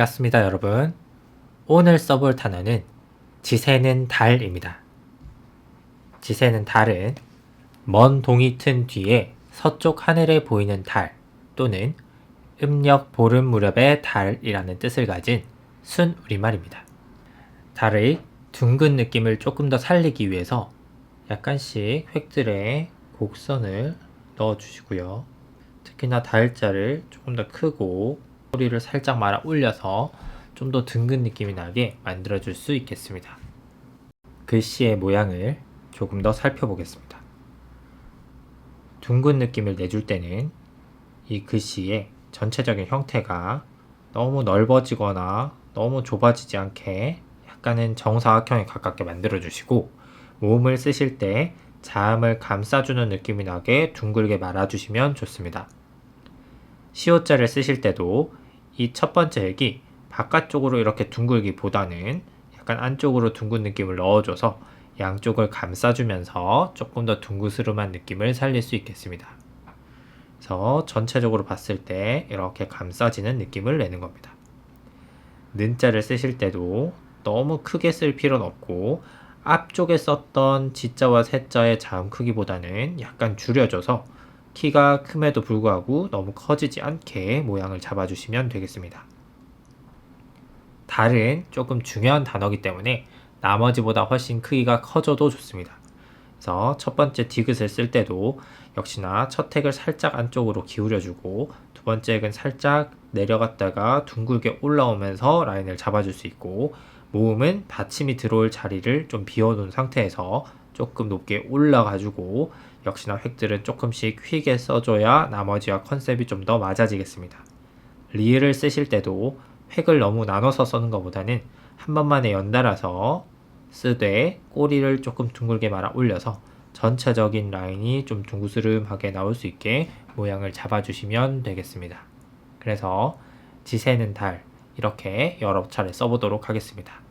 반갑습니다, 여러분. 오늘 써볼 단어는 지새는 달입니다. 지새는 달은 먼 동이 튼 뒤에 서쪽 하늘에 보이는 달 또는 음력 보름 무렵의 달이라는 뜻을 가진 순 우리말입니다. 달의 둥근 느낌을 조금 더 살리기 위해서 약간씩 획들에 곡선을 넣어 주시고요. 특히나 달자를 조금 더 크고 소리를 살짝 말아 올려서 좀 더 둥근 느낌이 나게 만들어 줄 수 있겠습니다. 글씨의 모양을 조금 더 살펴보겠습니다. 둥근 느낌을 내줄 때는 이 글씨의 전체적인 형태가 너무 넓어지거나 너무 좁아지지 않게 약간은 정사각형에 가깝게 만들어 주시고 모음을 쓰실 때 자음을 감싸주는 느낌이 나게 둥글게 말아주시면 좋습니다. 시옷자를 쓰실 때도 이 첫 번째 액이 바깥쪽으로 이렇게 둥글기보다는 약간 안쪽으로 둥근 느낌을 넣어줘서 양쪽을 감싸주면서 조금 더 둥그스름한 느낌을 살릴 수 있겠습니다. 그래서 전체적으로 봤을 때 이렇게 감싸지는 느낌을 내는 겁니다. 는자를 쓰실 때도 너무 크게 쓸 필요는 없고 앞쪽에 썼던 지자와 세자의 자음 크기보다는 약간 줄여줘서 키가 큼에도 불구하고 너무 커지지 않게 모양을 잡아주시면 되겠습니다. 달은 조금 중요한 단어이기 때문에 나머지보다 훨씬 크기가 커져도 좋습니다. 그래서 첫 번째 디귿을 쓸 때도 역시나 첫 택을 살짝 안쪽으로 기울여주고 두 번째 액은 살짝 내려갔다가 둥글게 올라오면서 라인을 잡아줄 수 있고 모음은 받침이 들어올 자리를 좀 비워놓은 상태에서 조금 높게 올라가지고 역시나 획들은 조금씩 휘게 써줘야 나머지와 컨셉이 좀 더 맞아지겠습니다. 리을을 쓰실 때도 획을 너무 나눠서 쓰는 것보다는 한 번만에 연달아서 쓰되 꼬리를 조금 둥글게 말아 올려서 전체적인 라인이 좀 둥그스름하게 나올 수 있게 모양을 잡아주시면 되겠습니다. 그래서 지새는 달 이렇게 여러 차례 써보도록 하겠습니다.